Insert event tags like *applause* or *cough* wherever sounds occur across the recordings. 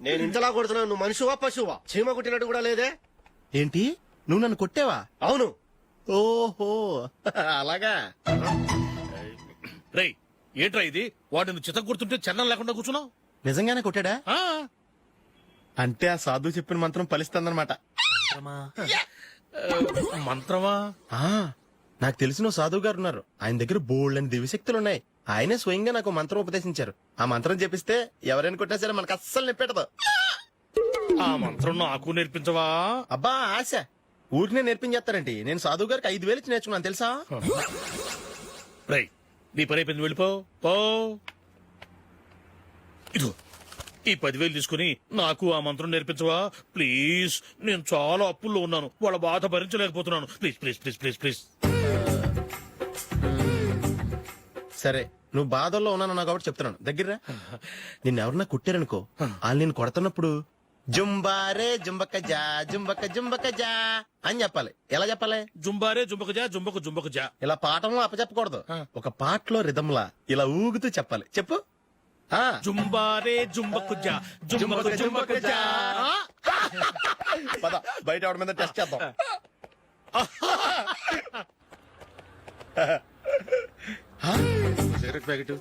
నేను ఇంతలా కొడుతున్నావు నువ్వు మనిషివా పశువా చీమ కుట్టినట్టు కూడా లేదే? ఏంటి? నువ్వు నన్ను కొట్టేవా? అవును. ఓహో. అలాగా? రేయ్ ఏంట్రా ఇది? వాడు నువ్వు చిత్త గుర్తుంటే చన్నం లేకుండా కూర్చున్నావు? నిజంగానే కొట్టాడా? ఆ, అంటే ఆ సాధువు చెప్పిన మంత్రం ఫలిస్తుందన్నమాట. మంత్రమా? ఆ, నాకు తెలిసిన ఓ సాధువు గారు ఉన్నారు. ఆయన దగ్గర బోల్డ్ అని దివ్యశక్తులు ఉన్నాయి ఆయనే స్వయంగా నాకు మంత్రం ఉపదేశించారు. ఆ మంత్రం చెప్పిస్తే ఎవరైనా కొట్టినా సరే మనకు అస్సలు నిప్పెట్టదు ఆ మంత్రం నాకు నేర్పించవా? అబ్బా ఆశ. ఊరినే నేర్పించేస్తారండి. నేను సాధువు గారికి ఐదు వేలు ఇచ్చి నేర్చుకున్నాను తెలుసా? నీ పని అయిపోయింది వెళ్ళిపో. పో. ఇదిగో ఈ పదివేలు తీసుకుని నాకు ఆ మంత్రం నేర్పించవా? ప్లీజ్ నేను చాలా అప్పుల్లో ఉన్నాను. వాళ్ళ బాధ భరించలేకపోతున్నాను. Please please please please please. సరే నువ్వు బాధల్లో ఉన్నాను కాబట్టి చెప్తున్నాను. దగ్గర నిన్ను ఎవరన్నా కుట్టారనుకో వాళ్ళు నేను కొడుతున్నప్పుడు జుంబారే జుంబక జా జుంబక జుంబక జా అని చెప్పాలి. ఎలా చెప్పాలి? జుంబారే జుంబకు జా జుంబకు జుంబకు జా. ఇలా పాఠంలో అప్పచెప్పకూడదు ఒక పాటలో రిధంలా ఇలా ఊగుతూ చెప్పాలి. చెప్పు. జుంబారే జుంబకు జా జుంబకు జుంబకు జా. పద బయట మీద టెస్ట్ చేద్దాం. సిగరెట్ ప్యాకెట్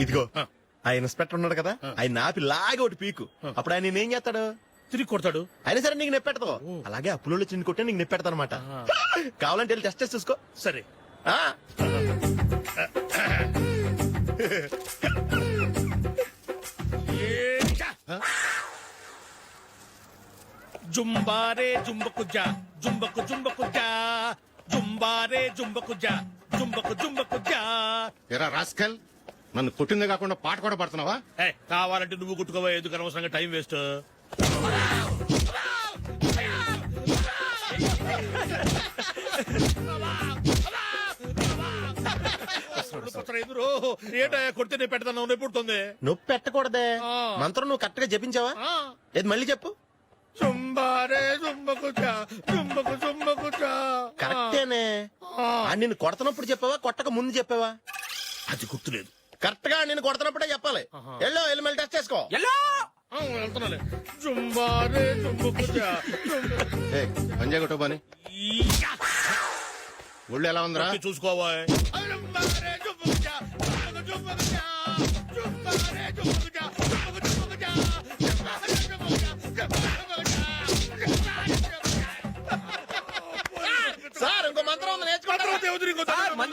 ఇదిగో ఆ. ఇన్స్పెక్టర్ ఉన్నాడు కదా ఆయన ఆపి లాగే ఒకటి పీకు. అప్పుడు ఆయన నేనేం చేస్తాడు? తిరిగి కొడతాడు. అయినా సరే నీకు నెప్పెడతావు అలాగే అప్పులో చిన్న కొట్టే నీకు నెప్పెడతా అనమాట కావాలంటే వెళ్ళి టెస్ట్ చేసి చూసుకో. సరే. జుంబారే జుంబకు జుంబకు జుంబకు జా జుంబారే జుంబకు జా జుంబకు జుంబకు జా. ఎరా రాస్కల్ నన్ను కొట్టిందే కాకుండా పాట కూడా పడుతున్నావా? ఏ కావాలంటే నువ్వు కుట్టుకోవా ఎందుకు అనవసరంగా టైం వేస్ట్? ఏంటో కొడితే నేను పెడతాను నొప్పి పుడుతుంది నొప్పి పెట్టకూడదే. మంత్రం నువ్వు కరెక్ట్గా జపించావా. ఏది మళ్ళీ చెప్పు. కరెక్టేనే. ఆ. నిన్ను కొడుతున్నప్పుడు చెప్పావా కొట్టక ముందు చెప్పావా? అది గుర్తులేదు. కరెక్ట్గా నేను కొడుతున్నప్పుడే చెప్పాలి. ఎల్లో వెళ్ళి మళ్ళీ టెస్ట్ చేసుకో. ఆ, వెళ్తున్నాలే. బాని ఈయా. ఒళ్ళు ఎలా ఉందిరా? నొక్కి చూసుకోవా జుంబారే జుంబకు జా నమస్కారం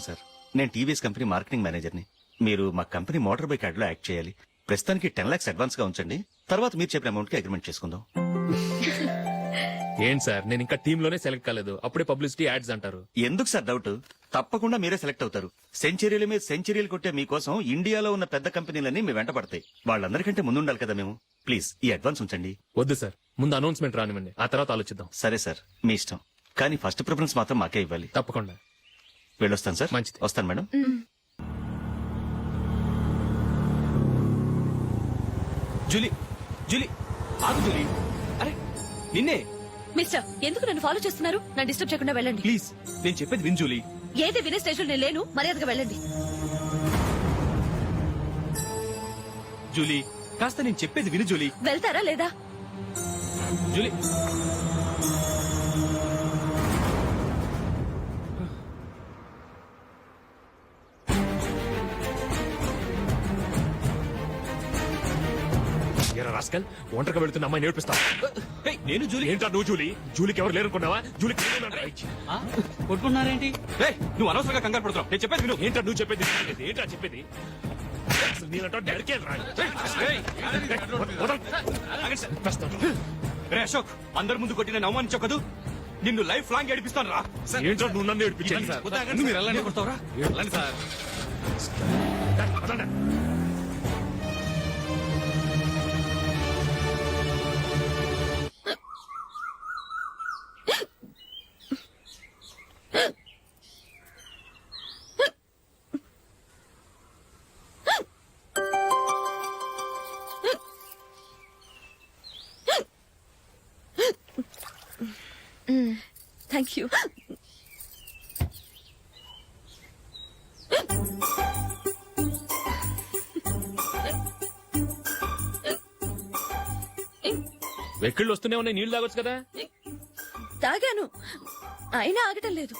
సార్. నేను టీవీఎస్ కంపెనీ మార్కెటింగ్ మేనేజర్ని. మీరు మా కంపెనీ మోటార్ బైక్ యాడ్లో యాక్ట్ చేయాలి. ప్రస్తుతానికి టెన్ లాక్స్ అడ్వాన్స్గా ఉంచండి. తర్వాత మీరు చెప్పిన అమౌంట్కి అగ్రిమెంట్ చేసుకుందాం. *laughs* ఏంటి సార్? నేను ఇంకా టీమ్లోనే సెలెక్ట్ కాలేదు. అప్పుడే పబ్లిసిటీ యాడ్స్ అంటారు. ఎందుకు సార్? డౌట్. తప్పకుండా మీరే సెలెక్ట్ అవుతారు. సెంచరీల మీద సెంచరీలు కొట్టే మీకోసం ఇండియాలో ఉన్న పెద్ద కంపెనీలన్నీ మీ వెంట పడతాయి. వాళ్ళందరికంటే ముందు ఉండాలి కదా మేము. ప్లీజ్ ఈ అడ్వాన్స్ ఉంచండి. వద్దు సార్. ముందు అనౌన్స్మెంట్ రానివ్వండి. ఆ తర్వాత ఆలోచిద్దాం. సరే సార్ మీ ఇష్టం. కానీ ఫస్ట్ ప్రిఫరెన్స్ మాత్రం మాకే ఇవ్వాలి. తప్పకుండా. వెళ్ళొస్తాను సార్. మంచిది. వస్తాను మేడం. జూలీ జూలీ ఆగు జూలీ. అరే నిన్నే. మిస్టర్ ఎందుకు నన్ను ఫాలో చేస్తున్నారు? నా డిస్టర్బ్ చేయకుండా వెళ్ళండి. ప్లీజ్ నేను చెప్పేది విన్ జూలీ. ఏది వినే స్టేజ్ నేను లేను మర్యాదగా వెళ్ళండి. జూలీ కాస్త నేను చెప్పేది విను జూలీ. వెళ్తారా లేదా? జూలీ. రాస్కల్ ఒంటరిగా వెళ్తున్న అమ్మాయి నేర్పిస్తా ఏయ్, నేను జూలీ ఏంటా నువ్వు జూలీ జూలీకి ఎవరు లేరనుకున్నావా జూలీకి కొట్టుకున్నారేంటి నువ్వు అనవసరంగా కంగారు పడుతున్నావు నేను చెప్పేది విను ఏంటా నువ్వు చెప్పేది ఏంటా చెప్పేది అసలు నేనంటే డాడీకే రాను. రే అశోక్ అందరి ముందు కొట్టి నేను అవమానించావు కదూ నిన్ను లైఫ్ లాంగ్ ఏడిపిస్తాను రా ఏంటో నువ్వు నన్ను ఏడిపించాలి మీరు వెళ్ళండి కొడతావురా వెళ్ళండి సార్ థ్యాంక్ యూ వెక్కిళ్ళు వస్తూనే ఉన్నాయి నీళ్ళు తాగొచ్చు కదా? తాగాను. అయినా ఆగటం లేదు.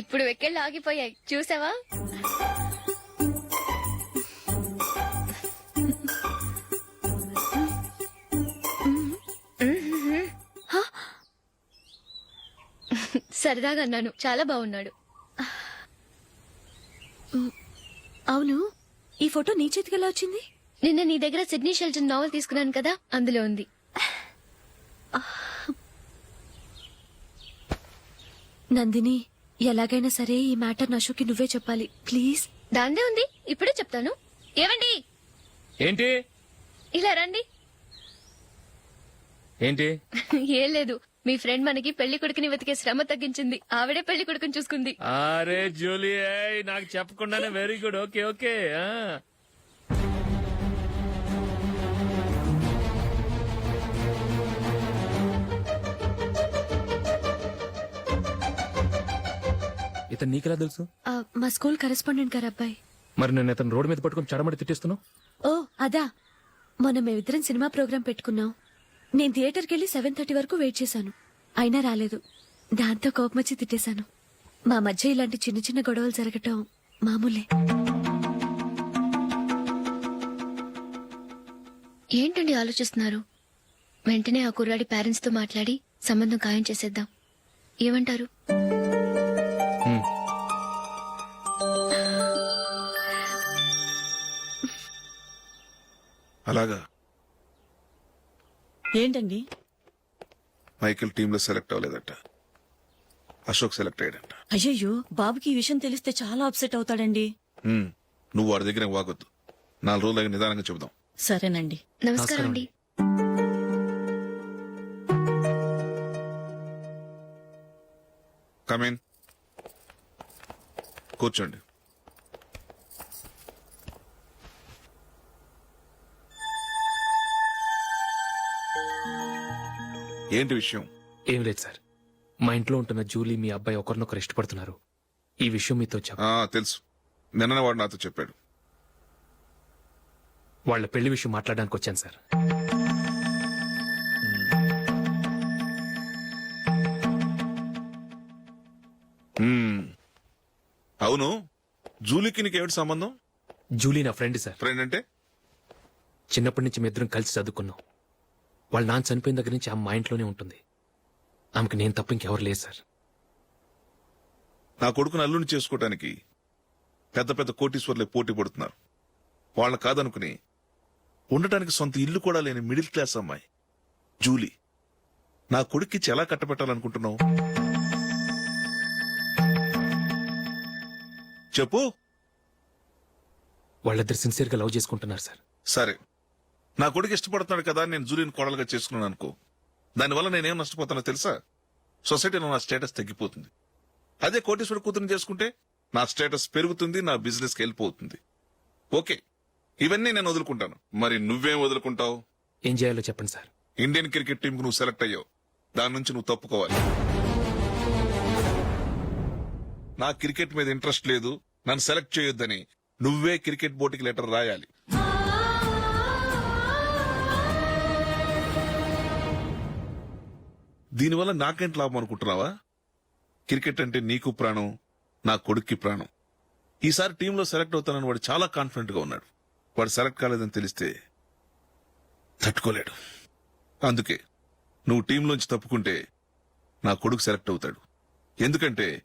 ఇప్పుడు వెక్కెళ్ళు ఆగిపోయాయి. చూసావా? సరదాగా అన్నాను. చాలా బాగున్నాడు. అవును. ఈ ఫోటో నీ చేతికి ఎలా వచ్చింది? నిన్న నీ దగ్గర సిడ్నీ షెల్టన్ నావల్ తీసుకున్నాను కదా అందులో ఉంది. నందిని ఎలాగైనా సరే ఈ మ్యాటర్ నషుకి నువ్వే చెప్పాలి. ప్లీజ్. దాందే ఉంది. ఇప్పుడే చెప్తాను. ఏవండి? ఏంటి? ఇలా రండి. ఏంటి? *laughs* ఏం లేదు. మీ ఫ్రెండ్ మనకి పెళ్ళి కొడుకుని వెతికే శ్రమ తగ్గించింది. ఆవిడే పెళ్ళి కొడుకుని చూసుకుంది. అరే జూలీ ఏయ్, నాకు చెప్పకుండానే వెరీ గుడ్ ఓకే ఓకే ఇతను నీకెలా తెలుసు? ఆ, మా స్కూల్ కరెస్పాండెంట్ గారు అబ్బాయి. మరి నేను ఇతను రోడ్డు మీద పట్టుకొని చడమడి తిట్టేస్తున్నావు ఓ అదా. మొన్న మేమిద్దరం సినిమా ప్రోగ్రాం పెట్టుకున్నాం. నేను థియేటర్కి వెళ్ళి సెవెన్ థర్టీ వరకు వెయిట్ చేశాను. అయినా రాలేదు. దాంతో కోపం వచ్చి తిట్టేశాను. మా మధ్య ఇలాంటి చిన్న చిన్న గొడవలు జరగటం మామూలే. ఏంటండి ఆలోచిస్తున్నారు? వెంటనే ఆ కుర్రాడి పేరెంట్స్తో మాట్లాడి సంబంధం ఖాయం చేసేద్దాం. ఏమంటారు? అలాగా. ఏంటండి? మైకిల్ టీంలో సెలెక్ట్ అవ్వలేదట. అశోక్ సెలెక్ట్ అయ్యాడంట. అయ్యయ్యో బాబుకి ఈ విషయం తెలిస్తే చాలా అప్సెట్ అవుతాడండి. హ్మ్. నువ్వు వాడి దగ్గర వాగొద్దు. నాలుగు రోజులు నిదానంగా చెబుదాం. సరేనండి. నమస్కారం. అండి కమేన్ కూర్చోండి. ఏంటి విషయం? ఏం లేదు సార్. మా ఇంట్లో ఉంటున్న జూలీ మీ అబ్బాయి ఒకరినొకరు ఇష్టపడుతున్నారు. ఈ విషయం మీతో చెప్ప ఆ తెలుసు. నిన్ననే వాడు నాతో చెప్పాడు. వాళ్ళ పెళ్ళి విషయం మాట్లాడడానికి వచ్చాను సార్. అవును. జూలీకి నీకేమిటి సంబంధం? జూలీ నా ఫ్రెండ్ సార్. ఫ్రెండ్ అంటే? చిన్నప్పటి నుంచి మీ ఇద్దరం కలిసి చదువుకున్నాం. వాళ్ళ నాన్న చనిపోయిన దగ్గర నుంచి ఆమె మా ఇంట్లోనే ఉంటుంది. ఆమెకు నేను తప్ప ఇంకెవరు లేదు సార్. నా కొడుకును అల్లుని చేసుకోవటానికి పెద్ద పెద్ద కోటీశ్వర్లే పోటీ పడుతున్నారు. వాళ్ళని కాదనుకుని ఉండటానికి సొంత ఇల్లు కూడా లేని మిడిల్ క్లాస్ అమ్మాయి. జూలీ నా కొడుక్కి ఎలా కట్టబెట్టాలనుకుంటున్నావు? చెప్పు. వాళ్ళిద్దరు సిన్సియర్గా లవ్ చేసుకుంటున్నారు సార్. సరే. నా కొడుకు ఇష్టపడుతున్నాడు కదా నేను జూలీని కోడలుగా చేసుకున్నాను అనుకో. దానివల్ల నేనేం నష్టపోతానో తెలుసా? సొసైటీలో నా స్టేటస్ తగ్గిపోతుంది. అదే కోటేశ్వర కూతురుని చేసుకుంటే నా స్టేటస్ పెరుగుతుంది నా బిజినెస్కి వెళ్ళిపోతుంది. ఓకే ఇవన్నీ నేను వదులుకుంటాను. మరి నువ్వేం వదులుకుంటావు? ఏం చేయాలో చెప్పండి సార్. ఇండియన్ క్రికెట్ టీం కు నువ్వు సెలెక్ట్ అయ్యావు. దాని నుంచి నువ్వు తప్పుకోవాలి. నా క్రికెట్ మీద ఇంట్రెస్ట్ లేదు. నన్ను సెలెక్ట్ చేయొద్దని నువ్వే క్రికెట్ బోర్డుకి లెటర్ రాయాలి. దీనివల్ల నాకేంటి లాభం అనుకుంటున్నావా? క్రికెట్ అంటే నీకు ప్రాణం నా కొడుక్కి ప్రాణం. ఈసారి టీంలో సెలెక్ట్ అవుతానని వాడు చాలా కాన్ఫిడెంట్గా ఉన్నాడు. వాడు సెలెక్ట్ కాలేదని తెలిస్తే తట్టుకోలేడు. అందుకే నువ్వు టీంలోంచి తప్పుకుంటే నా కొడుకు సెలెక్ట్ అవుతాడు. ఎందుకంటే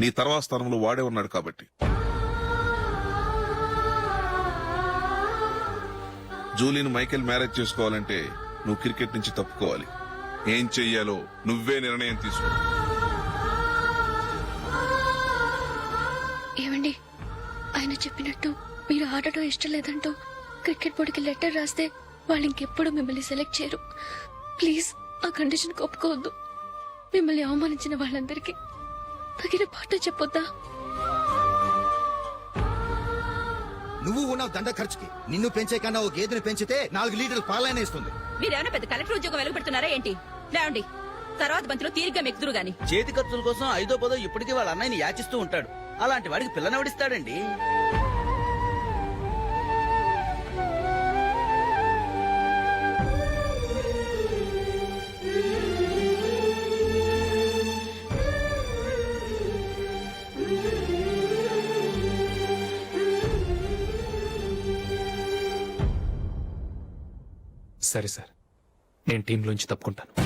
నీ తర్వాత స్థానంలో వాడే ఉన్నాడు కాబట్టి. జూలీని మైకేల్ మ్యారేజ్ చేసుకోవాలంటే నువ్వు క్రికెట్ నుంచి తప్పుకోవాలి. ఏం చెయ్యాలో నువ్వే నిర్ణయం తీసుకో. ఏమండి? ఆయన చెప్పినట్టు మీరు ఆడటం ఇష్టం లేదంటూ క్రికెట్ బోర్డుకి లెటర్ రాస్తే వాళ్ళు ఇంకెప్పుడు మిమ్మల్ని సెలెక్ట్ చేయరు. ప్లీజ్ ఆ కండిషన్ ఒప్పుకోవద్దు. మిమ్మల్ని అవమానించిన వాళ్ళందరికీ తగిన పాట చెప్పొద్దా? నువ్వు ఉన్నావు దండ ఖర్చుకి. నిన్ను పెంచే కన్నా ఓ గేదెని పెంచితే నాలుగు లీటర్లు పాలైన ఇస్తుంది. మీరేమైనా పెద్ద కలెక్టర్ ఉద్యోగం వెలుగుపెడుతున్నారా ఏంటి? లేవండి. తర్వాత బంతిలో తీరిగ్గా మెక్కుదురు గాని. చేతి ఖర్చుల కోసం ఐదో పదో ఇప్పటికీ వాళ్ళ అన్నయ్యని యాచిస్తూ ఉంటాడు. అలాంటి వాడికి పిల్లనవడిస్తాడండి సరే సార్. నేను టీంలోంచి తప్పుకుంటాను.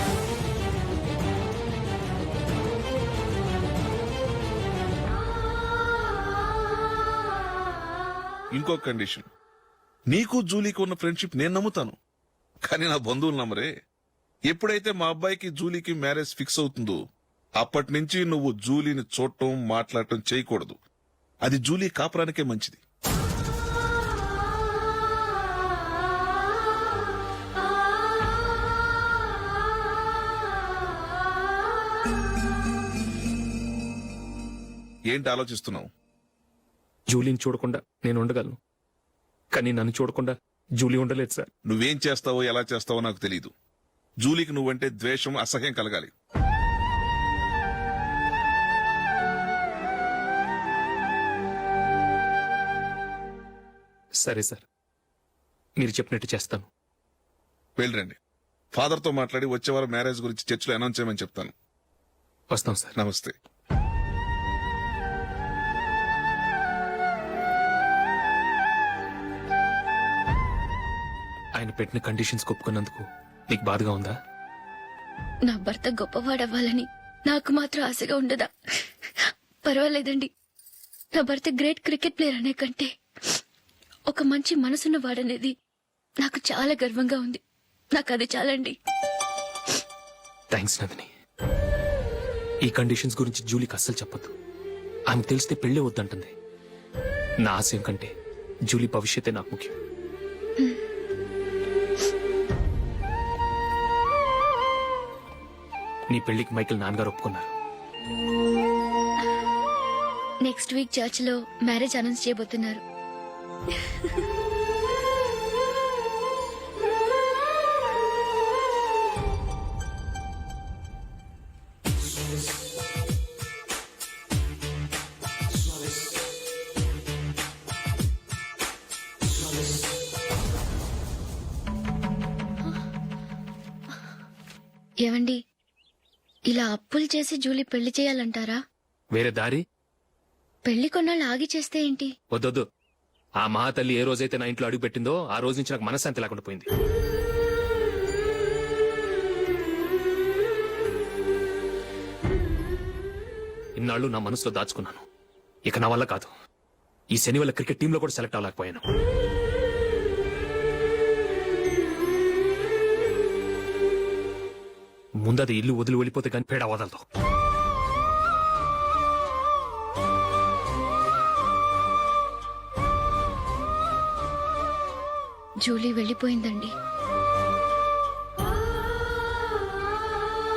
ఇంకో కండిషన్. నీకు జూలీకి ఉన్న ఫ్రెండ్షిప్ నేను నమ్ముతాను. కానీ నా బంధువులు నమ్మరే. ఎప్పుడైతే మా అబ్బాయికి జూలీకి మ్యారేజ్ ఫిక్స్ అవుతుందో అప్పటి నుంచి నువ్వు జూలీని చూడటం మాట్లాడటం చేయకూడదు. అది జూలీ కాపురానికే మంచిది. ఏంటి ఆలోచిస్తున్నావు? జూలీని చూడకుండా నేను ఉండగలను. కానీ నన్ను చూడకుండా జూలీ ఉండలేదు సార్. నువ్వేం చేస్తావో ఎలా చేస్తావో నాకు తెలియదు జూలీకి నువ్వంటే ద్వేషం అసహ్యం కలగాలి. సరే సార్. మీరు చెప్పినట్టు చేస్తాను. వెళ్ళరండి. ఫాదర్తో మాట్లాడి వచ్చే వారం మ్యారేజ్ గురించి చర్చిలో అనౌన్స్ చేయమని చెప్తాను. వస్తాం సార్. నమస్తే. పెట్టిన కండిషన్స్ ఒప్పుకున్నందుకు నీకు బాధగా ఉందా? నా భర్త గొప్పవాడవ్వాలని నాకు మాత్రం ఆశగా ఉండదా? పర్వాలేదండి. నా భర్త గ్రేట్ క్రికెట్ ప్లేయర్ అనే కంటే ఒక మంచి మనసున్న వాడనేది నాకు చాలా గర్వంగా ఉంది. నాకు అది చాలండి. థ్యాంక్స్ నందిని ఈ కండిషన్స్ గురించి జూలీకి అస్సలు చెప్పొద్దు. ఆమె తెలిస్తే పెళ్ళే వద్దంటుంది. నా ఆశయం కంటే జూలీ భవిష్యత్తే నాకు ముఖ్యం. నీ పెళ్ళికి మైకిల్ నాన్నగారు ఒప్పుకున్నారు. నెక్స్ట్ వీక్ చర్చ్లో మ్యారేజ్ అనౌన్స్ చేయబోతున్నారు. ఏమండి? ఇలా అప్పులు చేసి జూలీ పెళ్ళి చేయాలంటారా? వేరే దారి? పెళ్ళి కొన్నాళ్ళు ఆగి చేస్తే ఏంటి? వద్దొద్దు. ఆ మహాతల్లి ఏ రోజైతే నా ఇంట్లో అడుగు పెట్టిందో ఆ రోజు నుంచి నాకు మనశ్శాంతి లేకుండా పోయింది. ఇన్నాళ్ళు నా మనసులో దాచుకున్నాను. ఇక నా వల్ల కాదు. ఈ శని వల్ల క్రికెట్ టీంలో కూడా సెలెక్ట్ అవ్వలేకపోయాను. ముందది ఇల్లు వదిలి వెళ్ళిపోతే కానీ పేడ వదలదు. జూలీ వెళ్ళిపోయిందండి.